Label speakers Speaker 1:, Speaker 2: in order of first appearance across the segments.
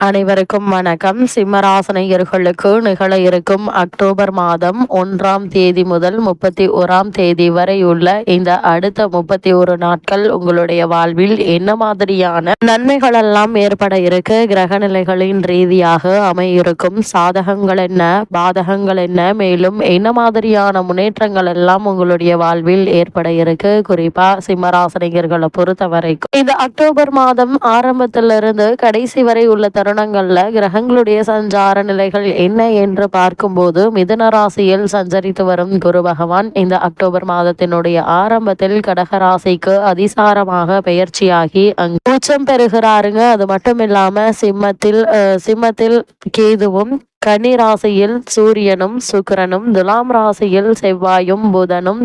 Speaker 1: அனைவருக்கும் வணக்கம். சிம்மராசனையர்களுக்கு நிகழ இருக்கும் அக்டோபர் மாதம் ஒன்றாம் தேதி முதல் முப்பத்தி ஓராம் தேதி வரை உள்ள இந்த அடுத்த முப்பத்தி ஒரு நாட்கள் உங்களுடைய வாழ்வில் என்ன மாதிரியான நன்மைகள் எல்லாம் ஏற்பட இருக்கு? கிரக நிலைகளின் ரீதியாக அமையிருக்கும் சாதகங்கள் என்ன? பாதகங்கள் என்ன? மேலும் என்ன மாதிரியான முன்னேற்றங்கள் எல்லாம் உங்களுடைய வாழ்வில் ஏற்பட இருக்கு? குறிப்பா சிம்மராசனையர்களை பொறுத்த வரைக்கும் இந்த அக்டோபர் மாதம் ஆரம்பத்திலிருந்து கடைசி வரை உள்ள தருணம் தருணங்களில் கிரகங்களுடைய சஞ்சார நிலைகள் என்ன என்று பார்க்கும்போது மிதுன ராசியில் சஞ்சரித்து வரும் குரு பகவான் இந்த அக்டோபர் மாதத்தினுடைய ஆரம்பத்தில் கடக ராசிக்கு அதிசாரமாக பெயர்ச்சியாகி அங்கு உச்சம் பெறுகிறாருங்க. அது மட்டும் இல்லாம சிம்மத்தில் சிம்மத்தில் கேதுவும் கன்னி ராசியில் சூரியனும் சுக்கரனும் துலாம் ராசியில் செவ்வாயும் புதனும்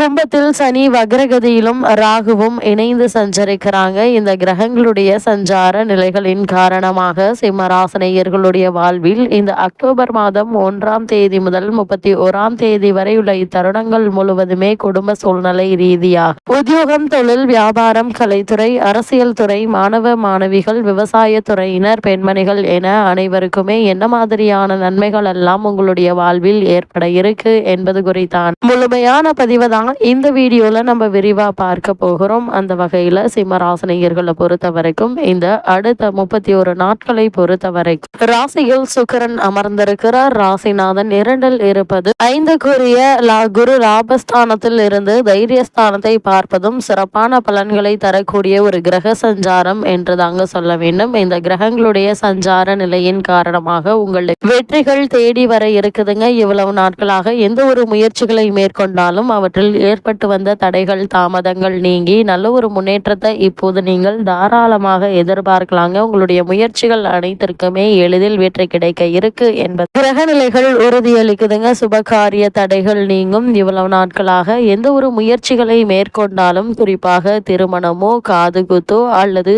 Speaker 1: கும்பத்தில் சனி வக்ரகதியிலும் ராகுவும் இணைந்து சஞ்சரிக்கிறாங்க. இந்த கிரகங்களுடைய சஞ்சார நிலைகளின் காரணமாக சிம்மராசனையர்களுடைய வாழ்வில் இந்த அக்டோபர் மாதம் ஒன்றாம் தேதி முதல் முப்பத்தி ஓராம் தேதி வரை உள்ள இத்தருணங்கள் முழுவதுமே குடும்ப சூழ்நிலை ரீதியாக. உத்தியோகம் தொழில் வியாபாரம் கலைத்துறை அரசியல் துறை மாணவ மாணவிகள் விவசாய துறையினர் பெண்மணிகள் என அனைவருக்குமே என்ன மாதிரியான நன்மைகள் எல்லாம் உங்களுடைய வாழ்வில் ஏற்பட இருக்கு என்பது குறித்தான். முழுமையான தான் இந்த வீடியோவில் நம்ம விரிவாக பார்க்க போகிறோம். அந்த வகையில் சிம்மராசனியர்களை பொறுத்த வரைக்கும் இந்த அடுத்த முப்பத்தி ஒரு நாட்களை பொறுத்த வரைக்கும் ராசியில் சுக்கரன் அமர்ந்திருக்கிறார். ராசிநாதன் இரண்டில் இருப்பது ஐந்துக்குரிய குரு லாபஸ்தானத்தில் இருந்து தைரியஸ்தானத்தை பார்ப்பதும் சிறப்பான பலன்களை தரக்கூடிய ஒரு கிரக சஞ்சாரம் என்று தாங்க சொல்ல வேண்டும். இந்த கிரகங்களுடைய சஞ்சார நிலையின் காரணமாக உங்களுடைய வெற்றிகள் தேடி வர இருக்குதுங்க. இவ்வளவு நாட்களாக எந்த ஒரு முயற்சிகளை மேற்கொண்டாலும் அவற்றில் ஏற்பட்டு வந்த தடைகள் தாமதங்கள் நீங்கி நல்ல ஒரு முன்னேற்றத்தை இப்போது நீங்கள் தாராளமாக எதிர்பார்க்கலாங்க. உங்களுடைய முயற்சிகள் அனைத்திற்குமே எளிதில் வெற்றி கிடைக்க இருக்கு என்பது. கிரக நிலைகள் உறுதியளிக்குதுங்க. சுபகாரிய தடைகள் நீங்கும். இவ்வளவு நாட்களாக எந்த ஒரு முயற்சிகளை மேற்கொண்டாலும் குறிப்பாக திருமணமோ காது குத்தோ அல்லது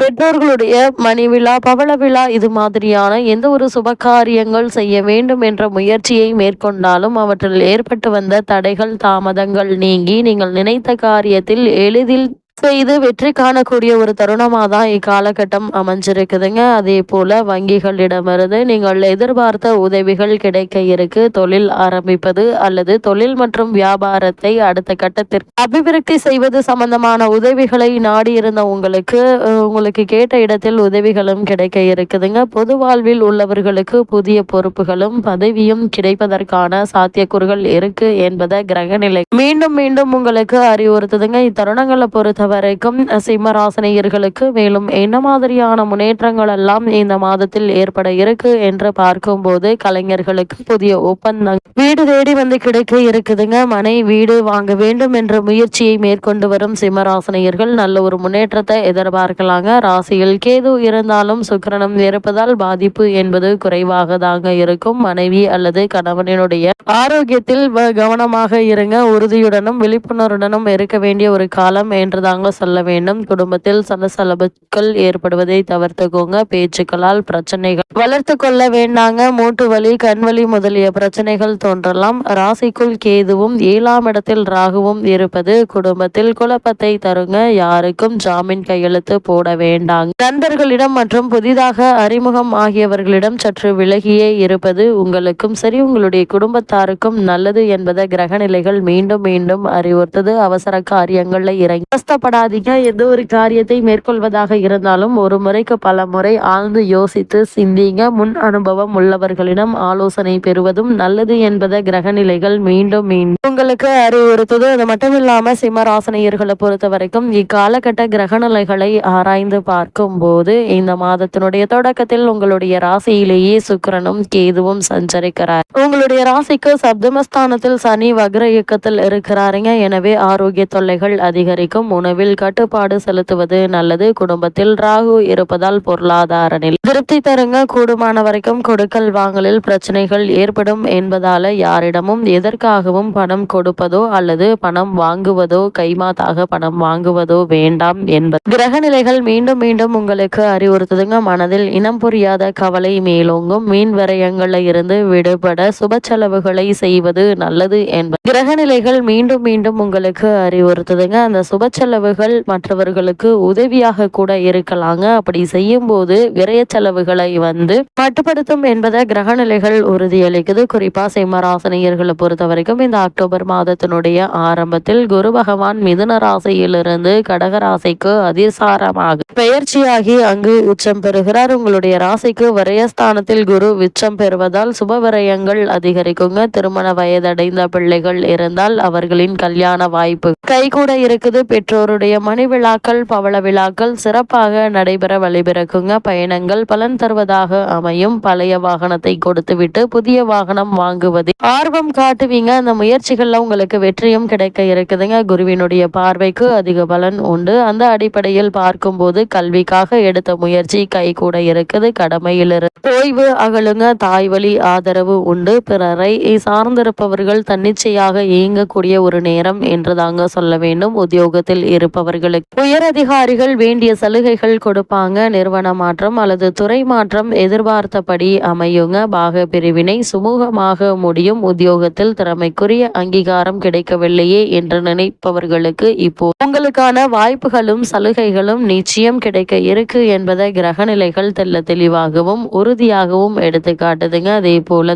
Speaker 1: பெற்றோர்களுடைய மணி விழா பவள விழா இது மாதிரியான எந்த ஒரு சுபகாரியங்கள் செய்ய வேண்டும் என்ற முயற்சியை மேற்கொண்டாலும் அவற்றில் ஏற்பட்டு வந்த தடைகள் தாமதங்கள் நீங்கி நீங்கள் நினைத்த காரியத்தில் எளிதில் செய்து வெற்றி காணக்கூடிய ஒரு தருணமாக தான் இக்காலகட்டம் அமைஞ்சிருக்குதுங்க. அதே போல வங்கிகளிடமிருந்து நீங்கள் எதிர்பார்த்த உதவிகள் கிடைக்க இருக்கு. தொழில் ஆரம்பிப்பது அல்லது தொழில் மற்றும் வியாபாரத்தை அடுத்த கட்டத்திற்கு அபிவிருத்தி செய்வது சம்பந்தமான உதவிகளை நாடி இருந்த உங்களுக்கு உங்களுக்கு கேட்ட இடத்தில் உதவிகளும் கிடைக்க இருக்குதுங்க. பொது வாழ்வில் உள்ளவர்களுக்கு புதிய பொறுப்புகளும் பதவியும் கிடைப்பதற்கான சாத்தியக்கூறுகள் இருக்கு என்பதை கிரகநிலை மீண்டும் மீண்டும் உங்களுக்கு அறிவுறுத்துதுங்க. இத்தருணங்களை பொறுத்த வரைக்கும் சிம்மராசினியர்களுக்கு மேலும் என்ன மாதிரியான முன்னேற்றங்கள் எல்லாம் இந்த மாதத்தில் ஏற்பட இருக்கு என்று பார்க்கும்போது கலைஞர்களுக்கு புதிய ஒப்பந்தம். வீடு தேடி வந்து கிடைக்க இருக்குதுங்க. மனை வீடு வாங்க வேண்டும் என்ற முயற்சியை மேற்கொண்டு வரும் சிம்மராசினியர்கள் நல்ல ஒரு முன்னேற்றத்தை எதிர்பார்க்கலாங்க. ராசியில் கேது இருந்தாலும் சுக்கரனம் இருப்பதால் பாதிப்பு என்பது குறைவாக தாங்க இருக்கும். மனைவி அல்லது கணவனினுடைய ஆரோக்கியத்தில் கவனமாக இருங்க. உறுதியுடனும் விழிப்புணர்வுடனும் இருக்க வேண்டிய ஒரு காலம் என்றுதாங்க தாங்க சொல்ல வேண்டும். குடும்பத்தில் சலசலப்புகள் ஏற்படுவதை தவிர்த்துக்கோங்க. பேச்சுக்களால் பிரச்சனைகள் வளர்த்து கொள்ள வேண்டாங்க. மூட்டு வலி கண்வலி முதலிய பிரச்சனைகள் தோன்றலாம். ராசிக்குள் கேதுவும் ஏழாம் இடத்தில் ராகுவும் இருப்பது குடும்பத்தில் குழப்பத்தை தருங்க. யாருக்கும் ஜாமீன் கையெழுத்து போட வேண்டாங்க. நண்பர்களிடம் மற்றும் புதிதாக அறிமுகம் ஆகியவர்களிடம் சற்று விலகியே இருப்பது உங்களுக்கும் சரி. உங்களுடைய குடும்பத்தாருக்கும் நல்லது என்பதை கிரகநிலைகள் மீண்டும் மீண்டும் அறிவுறுத்தது. அவசர காரியங்களில் இறங்கி கவலைப்படாதீங்க. எந்த ஒரு காரியத்தை மேற்கொள்வதாக இருந்தாலும் ஒரு முறைக்கு பல முறை ஆழ்ந்து யோசித்து சிந்திங்க. முன் அனுபவம் உள்ளவர்களிடம் ஆலோசனை பெறுவதும் நல்லது என்பதை கிரகநிலைகள் மீண்டும் மீண்டும் உங்களுக்கு அறிவுறுத்தது. அது மட்டும் இல்லாமல் சிம்மராசனையர்களை பொறுத்த வரைக்கும் இக்காலகட்ட கிரகநிலைகளை ஆராய்ந்து பார்க்கும் போது இந்த மாதத்தினுடைய தொடக்கத்தில் உங்களுடைய ராசியிலேயே சுக்கரனும் கேதுவும் சஞ்சரிக்கிறார். உங்களுடைய ராசிக்கு சப்தமஸ்தானத்தில் சனி வக்ர இயக்கத்தில் இருக்கிறாருங்க. எனவே ஆரோக்கிய தொல்லைகள் அதிகரிக்கும். உணவில் கட்டுப்பாடு செலுத்துவது நல்லது. குடும்பத்தில் ராகு இருப்பதால் பொருளாதார நிலை திருப்தி தருங்க. கூடுமான வரைக்கும் கொடுக்கல் வாங்கலில் பிரச்சனைகள் ஏற்படும் என்பதால யாரிடமும் எதற்காகவும் பணம் பணம் கொடுப்பதோ அல்லது பணம் வாங்குவதோ கைமாத்தாக பணம் வாங்குவதோ வேண்டாம் என்பது. கிரக நிலைகள் மீண்டும் மீண்டும் உங்களுக்கு அறிவுறுத்துதுங்க. மனதில் இனம் புரியாத கவலை மேலோங்கும். மீன் விரயங்கள்ல இருந்து விடுபட சுப செலவுகளை செய்வது நல்லது என்பது. கிரக நிலைகள் மீண்டும் மீண்டும் உங்களுக்கு அறிவுறுத்துதுங்க. அந்த சுப செலவுகள் மற்றவர்களுக்கு உதவியாக கூட இருக்கலாங்க. அப்படி செய்யும் போது விரய செலவுகளை வந்து மட்டுப்படுத்தும் என்பதை கிரகநிலைகள் உறுதியளிக்குது. குறிப்பா சிம்மராசனியர்களை பொறுத்த வரைக்கும் இந்த அக்டோபர் மாதத்தினுடைய ஆரம்பத்தில் குரு பகவான் மிதுன ராசியிலிருந்து கடக ராசிக்கு அதிசாரமாக பெயர்ச்சியாகி அங்கு உச்சம் பெறுகிறார். உங்களுடைய ராசிக்கு விரயஸ்தானத்தில் குரு உச்சம் பெறுவதால் சுப விரயங்கள் அதிகரிக்குங்க. திருமண வயதடைந்த பிள்ளைகள் இருந்தால் அவர்களின் கல்யாண வாய்ப்பு கை கூட இருக்குது. பெற்றோருடைய மணி விழாக்கள் பவள விழாக்கள் சிறப்பாக நடைபெற வழிபிறக்குங்க. பயணங்கள் பலன் தருவதாக அமையும். பழைய வாகனத்தை கொடுத்துவிட்டு புதிய வாகனம் வாங்குவது ஆர்வம் காட்டுவீங்க. அந்த முயற்சிகள்ல உங்களுக்கு வெற்றியும் கிடைக்க இருக்குதுங்க. குருவினுடைய பார்வைக்கு அதிக பலன் உண்டு. அந்த அடிப்படையில் பார்க்கும்போது கல்விக்காக எடுத்த முயற்சி கை கூட இருக்குது. கடமையிலிருந்து ஓய்வு அகலுங்க. தாய் வழி ஆதரவு உண்டு. பிறரை சார்ந்திருப்பவர்கள் தன்னிச்சையாக இயங்கக்கூடிய ஒரு நேரம் என்று தாங்க சொல்ல வேண்டும். உத்தியோகத்தில் இருப்பவர்களுக்கு உயர் அதிகாரிகள் வேண்டிய சலுகைகள் கொடுப்பாங்க. நிறுவன மாற்றம் அல்லது துறை மாற்றம் எதிர்பார்த்தபடி அமையுங்க. பாக பிரிவினை சுமூகமாக முடியும். உத்தியோகத்தில் திறமைக்குரிய அங்கீகாரம் கிடைக்கவில்லையே என்று நினைப்பவர்களுக்கு இப்போ உங்களுக்கான வாய்ப்புகளும் சலுகைகளும் நிச்சயம் கிடைக்க இருக்கு என்பதை கிரகநிலைகள் தெல்ல தெளிவாகவும் உறுதியாகவும் எடுத்து காட்டுதுங்க. அதே போல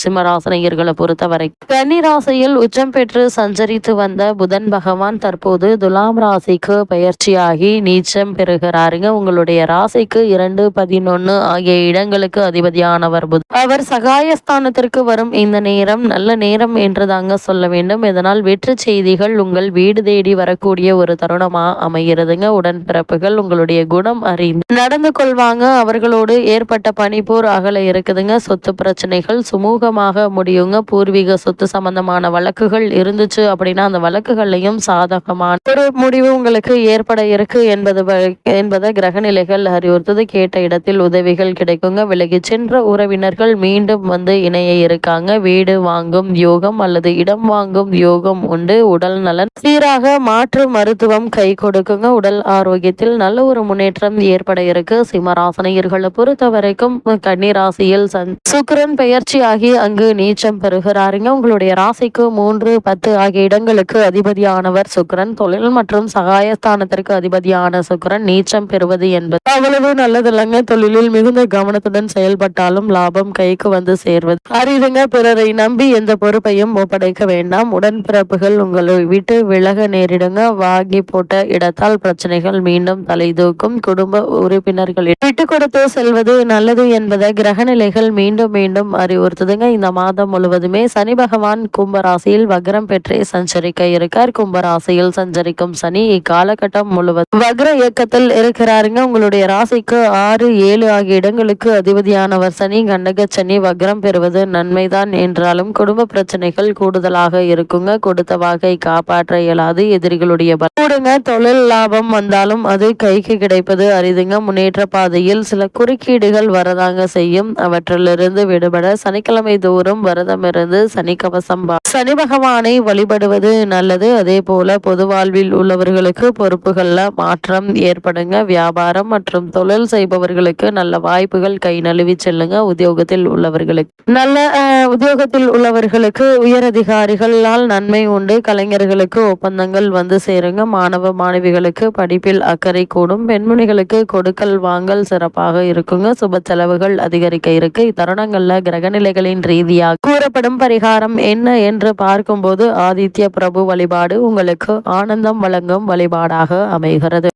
Speaker 1: சிம்மராசனையர்களை பொறுத்தவரை கன்னிராசியில் உச்சம் பெற்று சஞ்சரித்து வந்த புதன் பகவான் தற்போது துலாம் ராசிக்கு பயிற்சியாகி நீச்சம் பெறுகிறாருங்க. உங்களுடைய ராசிக்கு இரண்டு பதினொன்னு ஆகிய இடங்களுக்கு அதிபதியானவர் புதன். அவர் சகாயஸ்தானத்திற்கு வரும் இந்த நேரம் நல்ல நேரம் என்று தாங்க சொல்ல வேண்டும்? இதனால் வெற்று செய்திகள் உங்கள் வீடு தேடி வரக்கூடிய ஒரு தருணமா அமைகிறதுங்க? உடன்பிறப்புகள் உங்களுடைய குணம் அறிந்து. நடந்து கொள்வாங்க. அவர்களோடு ஏற்பட்ட பனிப்போர் அகல இருக்குதுங்க. சொத்து பிரச்சனைகள் சுமூகமாக முடியுங்க. பூர்வீக சொத்து சம்பந்தமான வழக்குகள் இருந்துச்சு அப்படின்னா அந்த வழக்குகள்லையும் சாதகமான ஒரு முடிவு உங்களுக்கு ஏற்பட இருக்கு என்பது என்பதை கிரகநிலைகள் அறிவுறுத்தது. கேட்ட இடத்தில் உதவிகள் கிடைக்குங்க. விலகி சென்ற உறவினர்கள் மீண்டும் வந்து இணைய இருக்காங்க. வீடு வாங்கும் யோகம் அல்லது இடம் வாங்கும் யோகம் உண்டு. உடல் நலன் சீராக மாற்று மருத்துவம் கை கொடுக்குங்க. உடல் ஆரோக்கியத்தில் நல்ல ஒரு முன்னேற்றம் ஏற்பட இருக்கு. சிம்மராசனையர்களை பொறுத்த வரைக்கும் கன்னிராசியில் சுக்கரன் பெயர்ச்சி ஆகி அங்கு நீச்சம் பெறுகிறாருங்க. உங்களுடைய ராசிக்கு மூன்று பத்து ஆகிய இடங்களுக்கு அதிபதியானவர் சுக்கரன். தொழில் மற்றும் சகாயஸ்தானத்திற்கு அதிபதியான சுக்கரன் நீச்சம் பெறுவது என்பது அவ்வளவு நல்லதில்லைங்க. தொழிலில் மிகுந்த கவனத்துடன் செயல்பட்டாலும் லாபம் கைக்கு வந்து சேர்வது. அறிவுங்க பிறரை நம்பி எந்த பொறுப்பையும் ஒப்படை ஒப்படைக்க வேண்டாம். உடன்பிறப்புகள் உங்களை விட்டு விலக நேரிடுங்க. வாங்கி போட்ட இடத்தால் பிரச்சனைகள் மீண்டும் தலை தூக்கும். குடும்ப உறுப்பினர்கள் விட்டு கொடுத்து செல்வது நல்லது என்பதை கிரகநிலைகள் மீண்டும் மீண்டும் அறிவுறுத்துதுங்க. இந்த மாதம் முழுவதுமே சனி பகவான் கும்பராசியில் வக்ரம் பெற்றே சஞ்சரிக்க இருக்கார். கும்பராசியில் சஞ்சரிக்கும் சனி இக்காலகட்டம் முழுவதும் வக்ர இயக்கத்தில் இருக்கிறாருங்க. உங்களுடைய ராசிக்கு ஆறு ஏழு ஆகிய இடங்களுக்கு அதிபதியானவர் சனி கண்டக சனி வக்ரம் பெறுவது நன்மைதான். என்றாலும் குடும்ப பிரச்சனைகள் கூடுதல் கூடுதலாக இருக்குங்க. கொடுத்த வாகை காப்பாற்ற இயலாது. எதிரிகளுடைய கூடுங்க. தொழில் லாபம் வந்தாலும் அது கைக்கு கிடைப்பது அரிதுங்க. முன்னேற்ற பாதையில் சில குறுக்கீடுகள் வரதாங்க செய்யும். அவற்றிலிருந்து விடுபட சனிக்கிழமை தோறும் விரதமிருந்து சனி கவசம் சனி பகவானை வழிபடுவது நல்லது. அதே போல பொது வாழ்வில் உள்ளவர்களுக்கு பொறுப்புகள்ல மாற்றம் ஏற்படுங்க. வியாபாரம் மற்றும் தொழில் செய்பவர்களுக்கு நல்ல வாய்ப்புகள் கை நழுவி செல்லுங்க. உத்தியோகத்தில் உள்ளவர்களுக்கு நல்ல உத்தியோகத்தில் உள்ளவர்களுக்கு உயரதிக அதிகாரிகளால் நன்மை உண்டு. கலைஞர்களுக்கு ஒப்பந்தங்கள் வந்து சேருங்க. மாணவ மாணவிகளுக்கு படிப்பில் அக்கறை கூடும். பெண்மணிகளுக்கு கொடுக்கல் வாங்கல் சிறப்பாக இருக்குங்க. சுப செலவுகள் அதிகரிக்க இருக்கு. இத்தருணங்கள்ல கிரகநிலைகளின் ரீதியாக கூறப்படும் பரிகாரம் என்ன என்று பார்க்கும்போது ஆதித்ய பிரபு வழிபாடு உங்களுக்கு ஆனந்தம் வழங்கும் வழிபாடாக அமைகிறது.